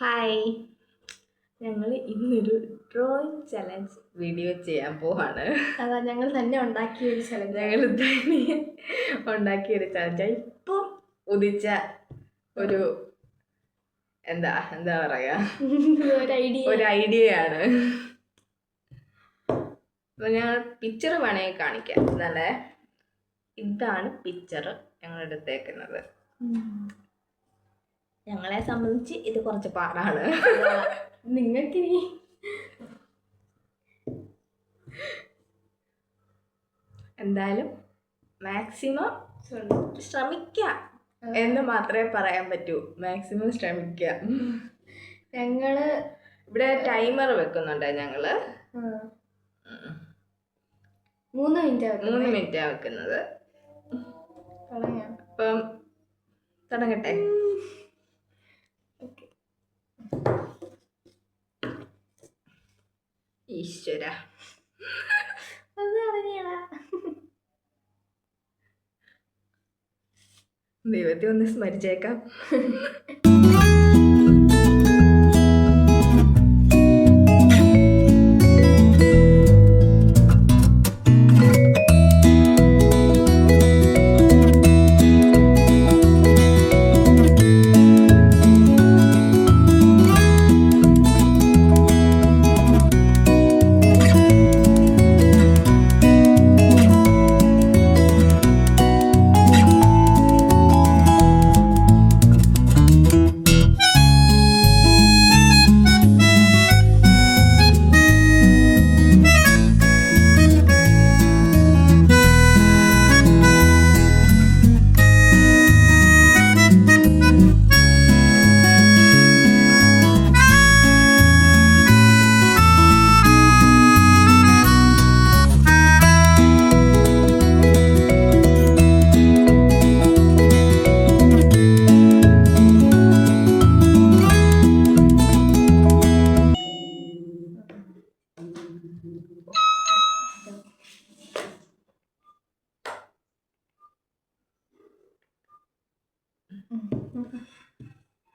Hi ഞങ്ങൾ ഇന്നൊരു drawing challenge video ചെയ്യാൻ പോവാണ്. അതാ ഞങ്ങൾ തന്നെ ഉണ്ടാക്കിയ ഒരു ചലഞ്ച് ഞങ്ങൾ തന്നെ ഉണ്ടാക്കിയ ഒരു ചലഞ്ച് ഇപ്പം ഉദിച്ച ഒരു എന്താ എന്താ പറയാ? ഒരു ഐഡിയ ഒരു ഐഡിയയാണ് അപ്പൊ ഞങ്ങൾ പിക്ചർ വേണമെങ്കിൽ കാണിക്കാം. എന്നാലേ ഇതാണ് പിക്ചർ ഞങ്ങൾ എടുത്തേക്കുന്നത്. ഞങ്ങളെ സംബന്ധിച്ച് ഇത് കുറച്ച് പാടാണ്. നിങ്ങൾക്കിനി എന്തായാലും മാക്സിമം ശ്രമിക്കുക എന്ന് മാത്രമേ പറയാൻ പറ്റൂ. മാക്സിമം ശ്രമിക്കുക ഞങ്ങൾ ഇവിടെ ടൈമർ വെക്കുന്നുണ്ട് ഞങ്ങൾ. മൂന്ന് മിനിറ്റ് മൂന്ന് മിനിറ്റ് വെക്കുന്നത്. അപ്പം തുടങ്ങട്ടെ. ഈശ്വര അത് അറിയണ ദൈവത്തെ ഒന്ന് സ്മരിച്ചേക്കാം.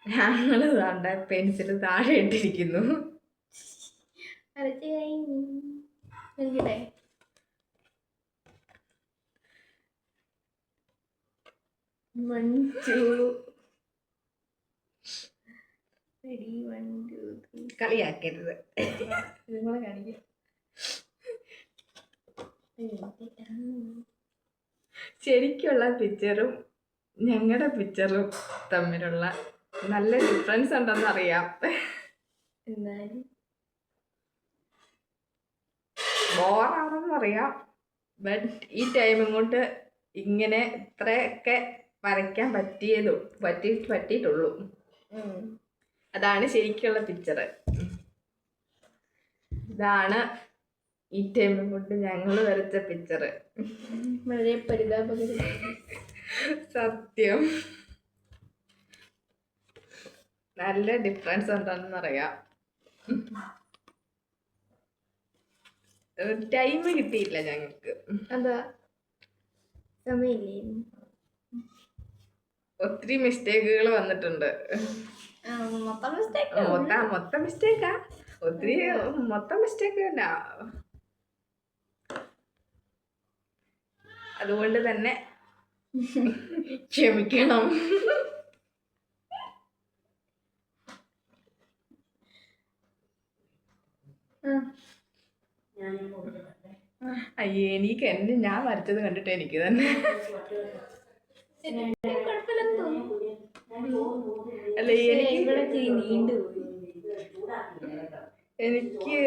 ഞങ്ങൾ താണ്ട പെൻസിൽ താഴെ ഇട്ടിരിക്കുന്നു. റെഡി വൺ ടു ത്രീ കളിയാക്കരുത്. നിങ്ങളെ കാണിക്കാം. ശരിക്കുള്ള പിക്ചറും ഞങ്ങളുടെ പിക്ചറും തമ്മിലുള്ള നല്ല ഡിഫറൻസ് ഉണ്ടെന്ന് അറിയാം. എന്നാലും ബോറാണെന്ന് അറിയാം. ബട്ട് ഈ ടൈം കൊണ്ട് ഇങ്ങനെ ഇത്രയൊക്കെ വരയ്ക്കാൻ പറ്റിയതും പറ്റി പറ്റിയിട്ടുള്ളൂ. അതാണ് ശരിക്കുള്ള പിക്ചർ ഇതാണ് ഈ ടൈമും കൊണ്ട് ഞങ്ങൾ വരച്ച പിക്ചർ വളരെ പരിതാപകരം സത്യം. നല്ല ഡിഫറൻസ് എന്താണെന്ന് അറിയാം ടൈം കിട്ടിയില്ല ഞങ്ങൾക്ക്. അതാ. സമയമില്ലേ ഒത്തിരി മിസ്റ്റേക്കുകൾ വന്നിട്ടുണ്ട്. മൊത്തം മിസ്റ്റേക്ക് മൊത്തം മൊത്തം മിസ്റ്റേക്കാ ഒത്തിരി മൊത്തം മിസ്റ്റേക്ക് തന്നെ. അതുകൊണ്ട് തന്നെ ക്ഷമിക്കണം. അയ്യേ എനിക്ക് എന്നെ ഞാൻ വരച്ചത് കണ്ടിട്ട് എനിക്ക് തന്നെ. അല്ല എനിക്ക് എനിക്ക്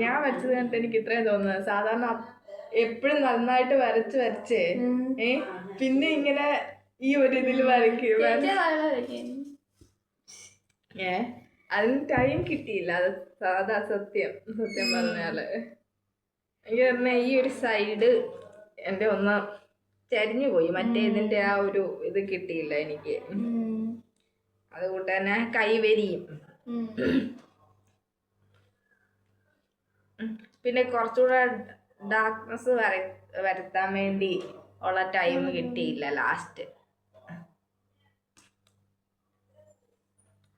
ഞാൻ വരച്ചത് കണ്ടിട്ട് എനിക്ക് ഇത്രയും തോന്നുന്നത്. സാധാരണ എപ്പോഴും നന്നായിട്ട് വരച്ച് വരച്ചേ. ഏ? പിന്നെ ഇങ്ങനെ ഈ ഒരു ഇതിൽ വരയ്ക്കും. ഏ? അതിന് ടൈം കിട്ടിയില്ല. അത് സാധാ സത്യം. സത്യം പറഞ്ഞാൽ. എനിക്ക് പറഞ്ഞ ഈ ഒരു സൈഡ് എന്റെ ഒന്ന് ചരിഞ്ഞു പോയി. മറ്റേ ഇതിന്റെ ആ ഒരു ഇത് കിട്ടിയില്ല എനിക്ക്. അതുകൊണ്ട് തന്നെ കൈവരിയും. പിന്നെ കുറച്ചുകൂടെ ഡാർക്ക്നെസ് വര വരുത്താൻ വേണ്ടി ഉള്ള ടൈം കിട്ടിയില്ല ലാസ്റ്റ്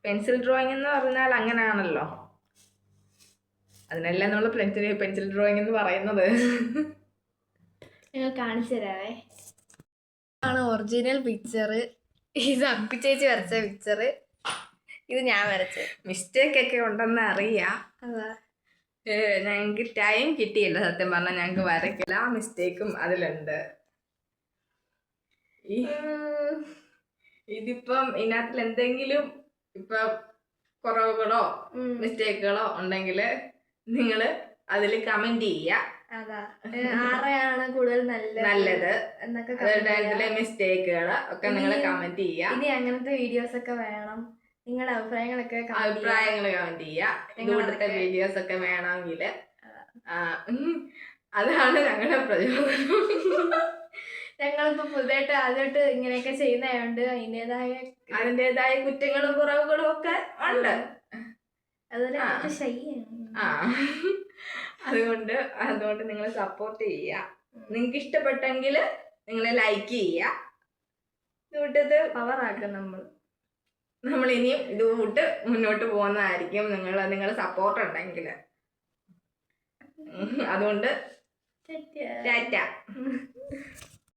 പെൻസിൽ ഡ്രോയിങ് എന്ന് പറഞ്ഞാൽ അങ്ങനെയാണല്ലോ അതിനെല്ലാം നമ്മൾ പെൻസിൽ പെൻസിൽ ഡ്രോയിങ് എന്ന് പറയുന്നത്. ഞങ്ങൾ കാണിച്ചു തരാവേ. ആണ് ഒറിജിനൽ പിക്ചർ ഇത് അപ്പി ചേച്ചി വരച്ച പിക്ചർ ഇത് ഞാൻ വരച്ചത്. മിസ്റ്റേക്ക് ഒക്കെ ഉണ്ടെന്ന് അറിയാം. അതാ. ഞങ്ങൾക്ക് ടൈം കിട്ടിയില്ല സത്യം പറഞ്ഞാൽ ഞങ്ങൾക്ക് വരയ്ക്കില്ല ആ മിസ്റ്റേക്കും അതിലുണ്ട്. ഇതിപ്പം ഇതിനകത്തിൽ എന്തെങ്കിലും ഇപ്പൊ കുറവുകളോ മിസ്റ്റേക്കുകളോ ഉണ്ടെങ്കിൽ നിങ്ങൾ അതിൽ കമന്റ് ചെയ്യ. ആരെയാണ് കൂടുതൽ നല്ലത് എന്നൊക്കെ ചെയ്യാം. മിസ്റ്റേക്കുകൾ ഒക്കെ നിങ്ങൾ കമന്റ് ചെയ്യുക ഇനി അങ്ങനത്തെ വീഡിയോസ് ഒക്കെ വേണം. നിങ്ങളുടെ അഭിപ്രായങ്ങളൊക്കെ അഭിപ്രായങ്ങൾ കമന്റ് ചെയ്യുക. ഇതുപോലത്തെ വീഡിയോസ് ഒക്കെ വേണമെങ്കിൽ അതാണ് ഞങ്ങളുടെ പ്രചോദനം ഞങ്ങളിപ്പോ പുതുതായിട്ട് ആദ്യമായിട്ട് ഇങ്ങനെയൊക്കെ ചെയ്യുന്നതായോണ്ട് അതിന്റെതായ അതിന്റെതായ കുറ്റങ്ങളും കുറവുകളും ഒക്കെ ഉണ്ട്. അതുകൊണ്ട് അതുകൊണ്ട് നിങ്ങൾ സപ്പോർട്ട് ചെയ്യുക. നിങ്ങൾക്ക് ഇഷ്ടപ്പെട്ടെങ്കിൽ നിങ്ങൾ ലൈക്ക് ചെയ്യുക. ആക്കും നമ്മൾ നമ്മൾ ഇനിയും ഇത് വിട്ട് മുന്നോട്ട് പോകുന്നതായിരിക്കും. നിങ്ങൾ നിങ്ങളുടെ സപ്പോർട്ട് ഉണ്ടെങ്കിൽ. അതുകൊണ്ട് ടാറ്റ.